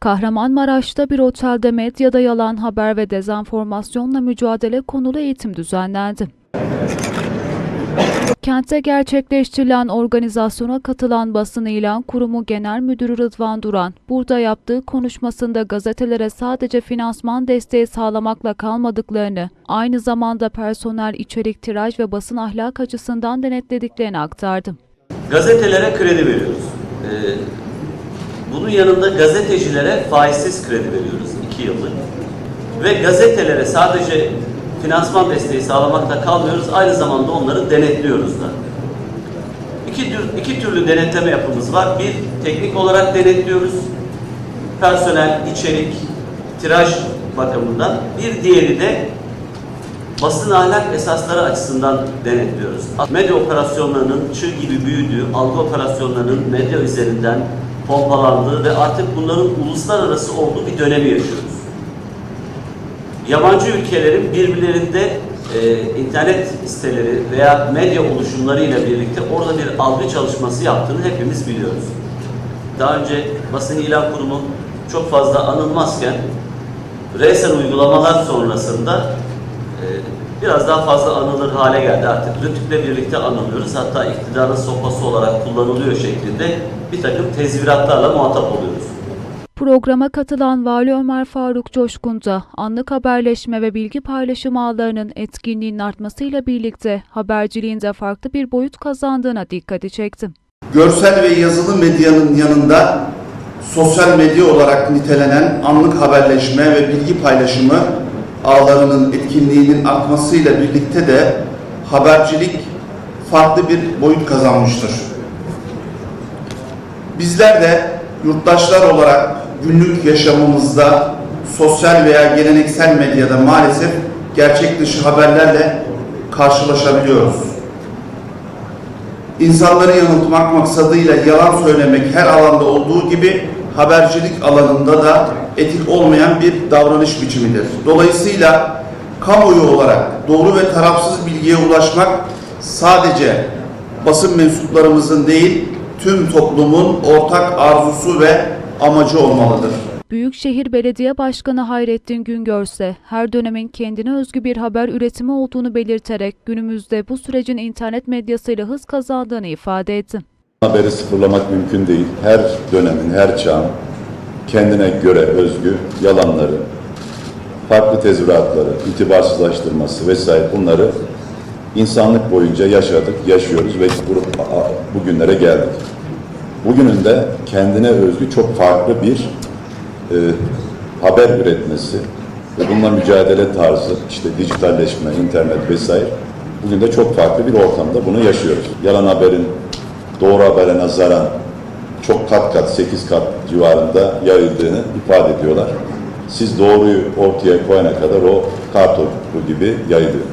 Kahramanmaraş'ta bir otelde medyada yalan haber ve dezenformasyonla mücadele konulu eğitim düzenlendi. Kentte gerçekleştirilen organizasyona katılan basın ilan kurumu genel müdürü Rıdvan Duran, burada yaptığı konuşmasında gazetelere sadece finansman desteği sağlamakla kalmadıklarını, aynı zamanda personel içerik, tiraj ve basın ahlak açısından denetlediklerini aktardı. Gazetelere kredi veriyoruz. Ee, bunun yanında gazetecilere faizsiz kredi veriyoruz 2 yıllık. Ve gazetelere sadece finansman desteği sağlamakta kalmıyoruz, aynı zamanda onları denetliyoruz da. İki, iki türlü denetleme yapımız var. Bir, teknik olarak denetliyoruz. Personel, içerik, tiraj bakımından. Bir diğeri de basın ahlak esasları açısından denetliyoruz. Medya operasyonlarının çığ gibi büyüdüğü, algı operasyonlarının medya üzerinden pompalandığı ve artık bunların uluslararası olduğu bir dönemi yaşıyoruz. Yabancı ülkelerin birbirlerinde e, internet siteleri veya medya oluşumlarıyla birlikte orada bir algı çalışması yaptığını hepimiz biliyoruz. Daha önce basın ilan kurumu çok fazla anılmazken resen uygulamalar sonrasında e, biraz daha fazla anılır hale geldi artık. Rütük'le birlikte anılıyoruz. Hatta iktidarın sopası olarak kullanılıyor şeklinde bir takım tezviratlarla muhatap oluyoruz. Programa katılan Vali Ömer Faruk Coşkun da anlık haberleşme ve bilgi paylaşım ağlarının etkinliğinin artmasıyla birlikte haberciliğinde farklı bir boyut kazandığına dikkati çekti. görsel ve yazılı medyanın yanında sosyal medya olarak nitelenen anlık haberleşme ve bilgi paylaşımı ağlarının etkinliğinin artmasıyla birlikte de habercilik farklı bir boyut kazanmıştır. Bizler de yurttaşlar olarak günlük yaşamımızda sosyal veya geleneksel medyada maalesef gerçek dışı haberlerle karşılaşabiliyoruz. İnsanları yanıltmak maksadıyla yalan söylemek her alanda olduğu gibi habercilik alanında da etik olmayan bir davranış biçimidir. Dolayısıyla kamuoyu olarak doğru ve tarafsız bilgiye ulaşmak sadece basın mensuplarımızın değil tüm toplumun ortak arzusu ve amacı olmalıdır. Büyükşehir Belediye Başkanı Hayrettin Güngörse, her dönemin kendine özgü bir haber üretimi olduğunu belirterek günümüzde bu sürecin internet medyasıyla hız kazandığını ifade etti. Haberi sıfırlamak mümkün değil. Her dönemin, her çağın kendine göre özgü yalanları, farklı tezviratları, itibarsızlaştırması vesaire bunları insanlık boyunca yaşadık, yaşıyoruz ve bugünlere geldik. Bugünün de kendine özgü çok farklı bir e, haber üretmesi ve bununla mücadele tarzı, işte dijitalleşme, internet vesaire bugün de çok farklı bir ortamda bunu yaşıyoruz. Yalan haberin doğru habere nazaran çok kat kat, 8 kat civarında yayıldığını ifade ediyorlar. Siz doğruyu ortaya koyana kadar o kar topu gibi yayılıyor.